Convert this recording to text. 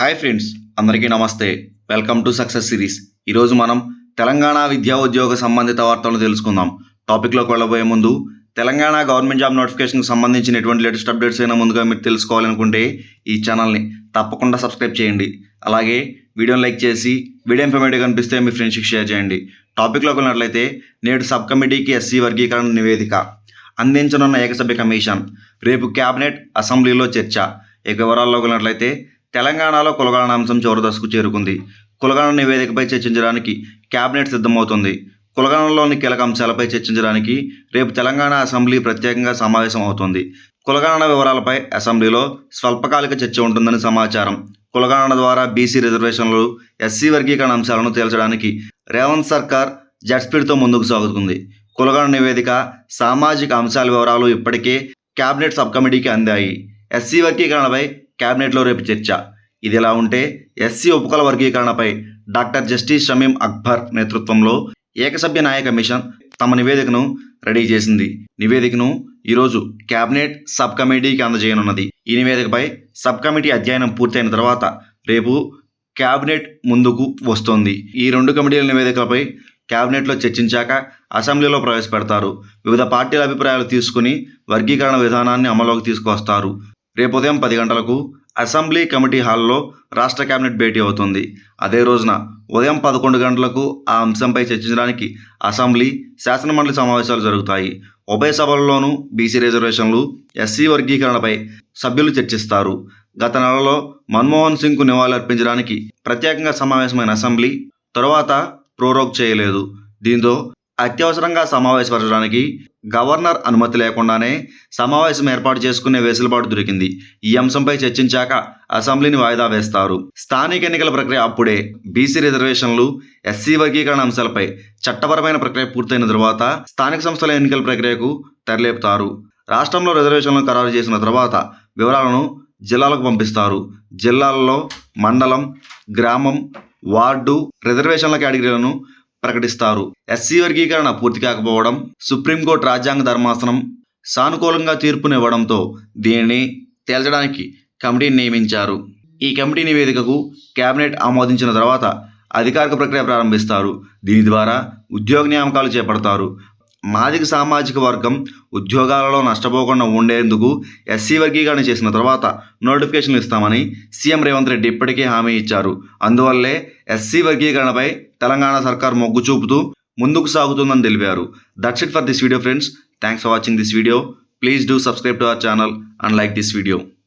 Hi friends అందరికీ నమస్తే. Welcome to success series. ఈరోజు మనం తెలంగాణ విద్యా ఉద్యోగ సంబంధిత వార్తలను తెలుసుకుందాం. టాపిక్లోకి వెళ్ళబోయే ముందు తెలంగాణ గవర్నమెంట్ జాబ్ నోటిఫికేషన్కి సంబంధించిన ఎటువంటి లేటెస్ట్ అప్డేట్స్ అయినా ముందుగా మీరు తెలుసుకోవాలనుకుంటే ఈ ఛానల్ని తప్పకుండా సబ్స్క్రైబ్ చేయండి. అలాగే వీడియోని లైక్ చేసి వీడియో ఇన్ఫర్మేటివ్ కనిపిస్తే మీ ఫ్రెండ్స్కి షేర్ చేయండి. టాపిక్లోకి వెళ్ళినట్లయితే నేడు సబ్ కమిటీకి ఎస్సీ వర్గీకరణ నివేదిక అందించనున్న ఏకసభ్య కమిషన్. రేపు క్యాబినెట్ అసెంబ్లీలో చర్చ. ఇక వివరాల్లోకి వెళ్ళినట్లయితే తెలంగాణలో కులగణన అంశం చివరి దశకు చేరుకుంది. కులగణన నివేదికపై చర్చించడానికి కేబినెట్ సిద్ధమవుతుంది. కులగణనలోని కీలక అంశాలపై చర్చించడానికి రేపు తెలంగాణ అసెంబ్లీ ప్రత్యేకంగా సమావేశం అవుతుంది. కులగణన వివరాలపై అసెంబ్లీలో స్వల్పకాలిక చర్చ ఉంటుందని సమాచారం. కులగణన ద్వారా బీసీ రిజర్వేషన్లు ఎస్సీ వర్గీకరణ అంశాలను తేల్చడానికి రేవంత్ సర్కార్ జెట్ స్పీడ్తో ముందుకు సాగుతుంది. కులగణన నివేదిక సామాజిక అంశాల వివరాలు ఇప్పటికే కేబినెట్ సబ్ కమిటీకి అందాయి. ఎస్సీ వర్గీకరణపై క్యాబినెట్లో రేపు చర్చ. ఇది ఎలా ఉంటే ఎస్సీ ఉపకుల వర్గీకరణపై డాక్టర్ జస్టిస్ షమీం అక్బర్ నేతృత్వంలో ఏకసభ్య నాయ కమిషన్ తమ నివేదికను రెడీ చేసింది. నివేదికను ఈరోజు క్యాబినెట్ సబ్ కమిటీకి అందజేయనున్నది. ఈ నివేదికపై సబ్ కమిటీ అధ్యయనం పూర్తయిన తర్వాత రేపు క్యాబినెట్ ముందుకు వస్తోంది. ఈ రెండు కమిటీల నివేదికలపై క్యాబినెట్లో చర్చించాక అసెంబ్లీలో ప్రవేశపెడతారు. వివిధ పార్టీల అభిప్రాయాలు తీసుకుని వర్గీకరణ విధానాన్ని అమలులోకి తీసుకొస్తారు రేపు ఉదయం పది గంటలకు అసెంబ్లీ కమిటీ హాల్లో రాష్ట్ర కేబినెట్ భేటీ అవుతుంది. అదే రోజున ఉదయం పదకొండు గంటలకు ఆ అంశంపై చర్చించడానికి అసెంబ్లీ శాసనమండలి సమావేశాలు జరుగుతాయి. ఉభయ సభల్లోనూ బీసీ రిజర్వేషన్లు ఎస్సీ వర్గీకరణపై సభ్యులు చర్చిస్తారు. గత నెలలో మన్మోహన్ సింగ్కు నివాళులర్పించడానికి ప్రత్యేకంగా సమావేశమైన అసెంబ్లీ తరువాత ప్రోరోగ్ చేయలేదు. దీంతో అత్యవసరంగా సమావేశపరచడానికి గవర్నర్ అనుమతి లేకుండానే సమావేశం ఏర్పాటు చేసుకునే వెసులుబాటు దొరికింది. ఈ అంశంపై చర్చించాక అసెంబ్లీని వాయిదా వేస్తారు. స్థానిక ఎన్నికల ప్రక్రియ అప్పుడే బీసీ రిజర్వేషన్లు ఎస్సీ వర్గీకరణ అంశాలపై చట్టపరమైన ప్రక్రియ పూర్తయిన తర్వాత స్థానిక సంస్థల ఎన్నికల ప్రక్రియకు తెరలేపుతారు. రాష్ట్రంలో రిజర్వేషన్లను ఖరారు చేసిన తర్వాత వివరాలను జిల్లాలకు పంపిస్తారు. జిల్లాలలో మండలం గ్రామం వార్డు రిజర్వేషన్ల కేటగిరీలను ప్రకటిస్తారు. ఎస్సీ వర్గీకరణ పూర్తి కాకపోవడం సుప్రీంకోర్టు రాజ్యాంగ ధర్మాసనం సానుకూలంగా తీర్పునివ్వడంతో దీనిని తేల్చడానికి కమిటీని నియమించారు. ఈ కమిటీ నివేదికకు కేబినెట్ ఆమోదించిన తర్వాత అధికారిక ప్రక్రియ ప్రారంభిస్తారు. దీని ద్వారా ఉద్యోగ నియామకాలు చేపడతారు. మాదిక సామాజిక వర్గం ఉద్యోగాలలో నష్టపోకుండా ఉండేందుకు ఎస్సీ వర్గీకరణ చేసిన తర్వాత నోటిఫికేషన్లు ఇస్తామని సీఎం రేవంత్ రెడ్డి ఇప్పటికే హామీ ఇచ్చారు. అందువల్లే ఎస్సీ వర్గీకరణపై తెలంగాణ సర్కార్ మొగ్గు చూపుతూ ముందుకు సాగుతుందని తెలిపారు. That's it for this video friends thanks for watching this video please do subscribe to our channel and like this video